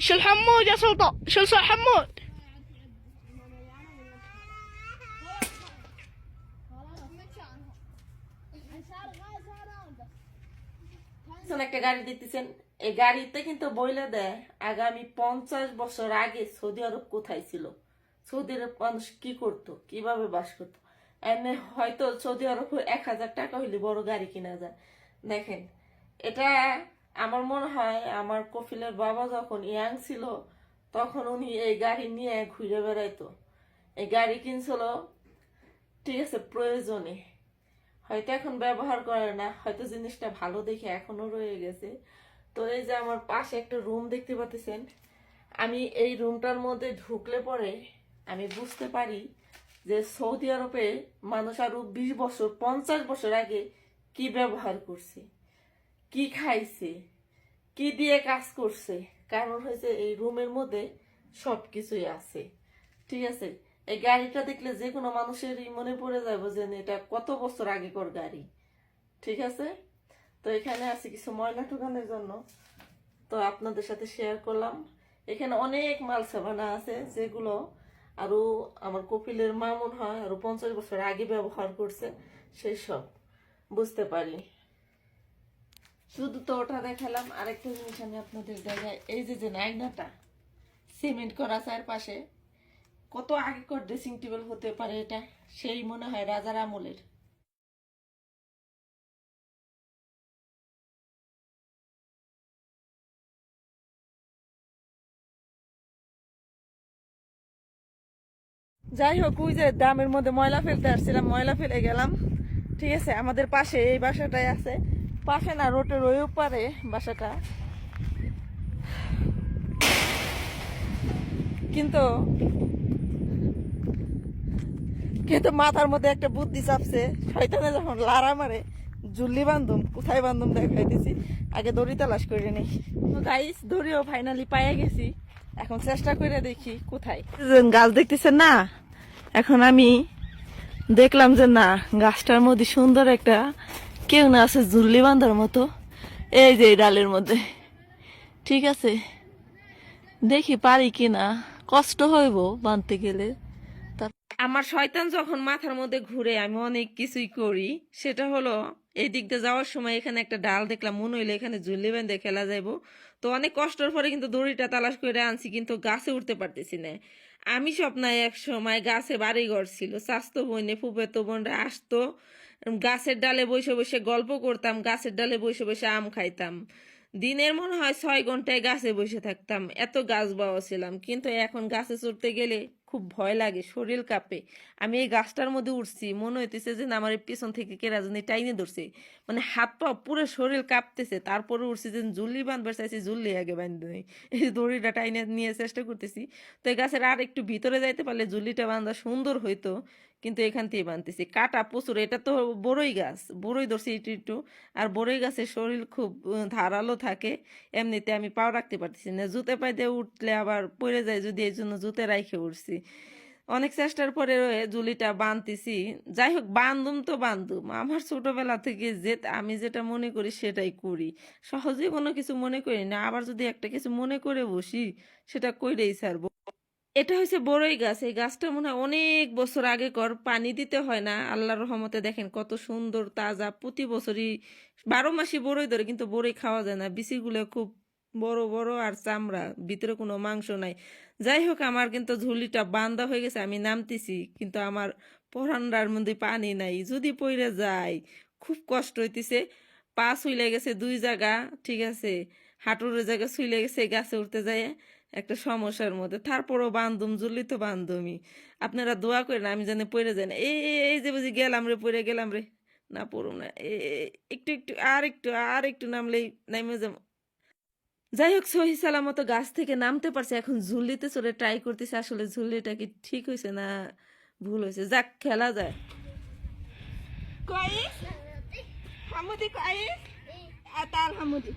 شو الحمود يا سلطان شو الحمود পিছনে একটা গাড়ি দিতেছেন এই গাড়িতে কিন্তু বইলে দেয় আগামী পঞ্চাশ বছর আগে সৌদি আরব কোথায় ছিল সৌদি আরব মানুষ কি করত কিভাবে বাস করতো এমনি হয়তো সৌদি আরব এক হাজার টাকা হইলে বড় গাড়ি কিনা যায় দেখেন এটা আমার মনে হয় আমার কফিলের বাবা যখন ইয়াং ছিল, তখন উনি এই গাড়ি নিয়ে ঘুরে বেড়াইতো। এই গাড়ি কিনছিল, ঠিক আছে, প্রয়োজনে। হয়তো এখন ব্যবহার করে না, হয়তো জিনিসটা ভালো দেখে এখনও রয়ে গেছে। তো এই যে আমার পাশে একটা রুম দেখতে পাচ্ছেন, আমি এই রুমটার মধ্যে ঢুকলে পরে আমি বুঝতে পারি যে সৌদি আরবে মানুষ আরও বিশ বছর, পঞ্চাশ বছর আগে কি ব্যবহার করছে, কি খাইছে কি দিয়ে কাজ করছে? কারণ হয়েছে এই রুমের মধ্যে সব কিছুই আছে। ঠিক আছে? এই গাড়িটা দেখলে যে কোনো মানুষেরই মনে পড়ে যাবে যে এটা কত বছর আগেকার গাড়ি। ঠিক আছে? তো এখানে আছে কিছু ময়লা ঠোকানোর জন্য। তো আপনাদের সাথে শেয়ার করলাম। এখানে অনেক মাল সাবানা আছে, যেগুলো আরও আমার কপিলের মা মনে হয়, আরও পঞ্চাশ বছর আগে ব্যবহার করছে, সেই সব। বুঝতে পারি। শুধু তো ওটা দেখালাম, আরেকটা জিনিস আমি আপনাদের জায়গায় এই যে যে নাইনাটা, সিমেন্ট করা চারপাশে, কত আগেকার ড্রেসিং টেবিল হতে পারে এটা? সেই মনে হয় রাজার আমলের। যাই হোক, ওই যে দামের মধ্যে ময়লা ফেলতে আসছিলাম, ময়লা ফেলে গেলাম। ঠিক আছে, আমাদের পাশে এই বাসাটাই আছে। পাশে না রোটের ওই পারে বাসাটা। কিন্তু কিন্তু মাথার মধ্যে একটা বুদ্ধি চাপছে। শয়তানে যখন লারা মারে, জুল্লি বান্ধুম, কোথায় বান্ধুম দেখাই দিছি আগে দড়ি তালাশ করে নেই। গাইস দড়িও ফাইনালি পাইয়া গেছি। এখন চেষ্টা করে দেখি কোথায়। গাছ দেখতেছেন না? এখন আমি দেখলাম যে না, গাছটার মধ্যে সুন্দর একটা কেউ না আছে জুল্লি বান্ধার মতো। এই যে ডালের মধ্যে। ঠিক আছে। দেখি পারি কি না কষ্ট হইব বাঁধতে গেলে। আমার শয়তান যখন মাথার মধ্যে ঘুরে আমি অনেক কিছুই করি, সেটা হলো এই দিয়ে যাওয়ার সময় এখানে একটা ডাল দেখলাম, মনে হইলে এখানে ঝুলি বেঁধে খেলা যাইব। তো অনেক কষ্টের পরে কিন্তু দড়িটা তালাশ করে আনছি, কিন্তু গাছে উঠতে পারতেছি না। আমি স্বপ্নায় এক সময় গাছে বাড়ি ঘর ছিল। স্বাস্থ্য বইনে ফুপেতো বোনরা আসতো, গাছের ডালে বসে বসে গল্প করতাম, গাছের ডালে বসে বসে আম খাইতাম। দিনের মনে হয় ছয় ঘন্টায় গাছে বসে থাকতাম। এত গাছ বাওয়া ছিলাম, কিন্তু এখন গাছে চড়তে গেলে খুব ভয় লাগে, শরীর কাঁপে। আমি এই গাছটার মধ্যে উঠছি, মনে হইতেছে যে আমার পিছন থেকে কেরা জানি টাইনে ধরছে। মানে হাত পা পুরো শরীর কাঁপতেছে, তারপরে উঠছি যে জুল্লি বাঁধবার চাইছি জুল্লি আগে নেই এই দড়িটা টাইনে নিয়ে চেষ্টা করতেছি। তো এই গাছের আর একটু ভিতরে যাইতে পারলে জুল্লিটা বাঁধা সুন্দর হইতো। কিন্তু এখান থেকে বাঁধতেছি কাটা প্রচুর, এটা তো বড়ই গাছ, বড়ই ধরছি একটু একটু। আর বড়ই গাছের শরীর খুব ধারালো থাকে, এমনিতে আমি পাও রাখতে পারতেছি না। জুতে পাই দিয়ে উঠলে আবার পড়ে যায়, যদি এই জন্য জুতে রাইখে উঠছি। অনেক চেষ্টার পরে জুলিটা বাঁধতেছি যাই হোক বান্ধুম তো বান্ধুম আমার ছোটবেলা থেকে যে, আমি যেটা মনে করি সেটাই করি। সহজেই কোনো কিছু মনে করি না। আবার যদি একটা কিছু মনে করে বসি, সেটা কইরেই ছাড়বো। এটা হচ্ছে বড়ই গাছ। এই গাছটা মনে হয় অনেক বছর আগে কর পানি দিতে হয় না। আল্লাহর রহমতে দেখেন কত সুন্দর, তাজা। প্রতি বছরই বারো মাসই বড়ই ধরে, কিন্তু বড়ই খাওয়া যায় না। বিচিগুলো খুব বড় বড় আর চামড়া, ভিতরে কোনো মাংস নাই। যাই হোক, আমার কিন্তু ঝুলিটা বান্দা হয়ে গেছে, আমি নামতেছি, কিন্তু আমার পরান্ডার মধ্যে পানি নাই। যদি পইরে যায় খুব কষ্ট হইতেছে। পা শুইলে গেছে দুই জায়গা, ঠিক আছে। হাঁটুর জায়গা শুইলে গেছে, গাছে উঠতে যায় একটা সমস্যার মধ্যে। তারপরও বান্ধুম জুলি তো বান্ধবী। আপনারা দোয়া করেন আমি জানি পড়ে যাই না। এই এই- যে বুঝি গেলাম রে পড়ে গেলাম রে। না পড়ুম না। এ একটু একটু আর একটু আর একটু নামলেই নামে যাব। যাই হোক সহি সালামত গাছ থেকে নামতে পারছে। এখন ঝুলিতে চলে ট্রাই করতেছে। আসলে ঝুলিটা কি ঠিক হয়েছে না ভুল হয়েছে যাক খেলা যায়। Hamudi Qais Atal Hamudi.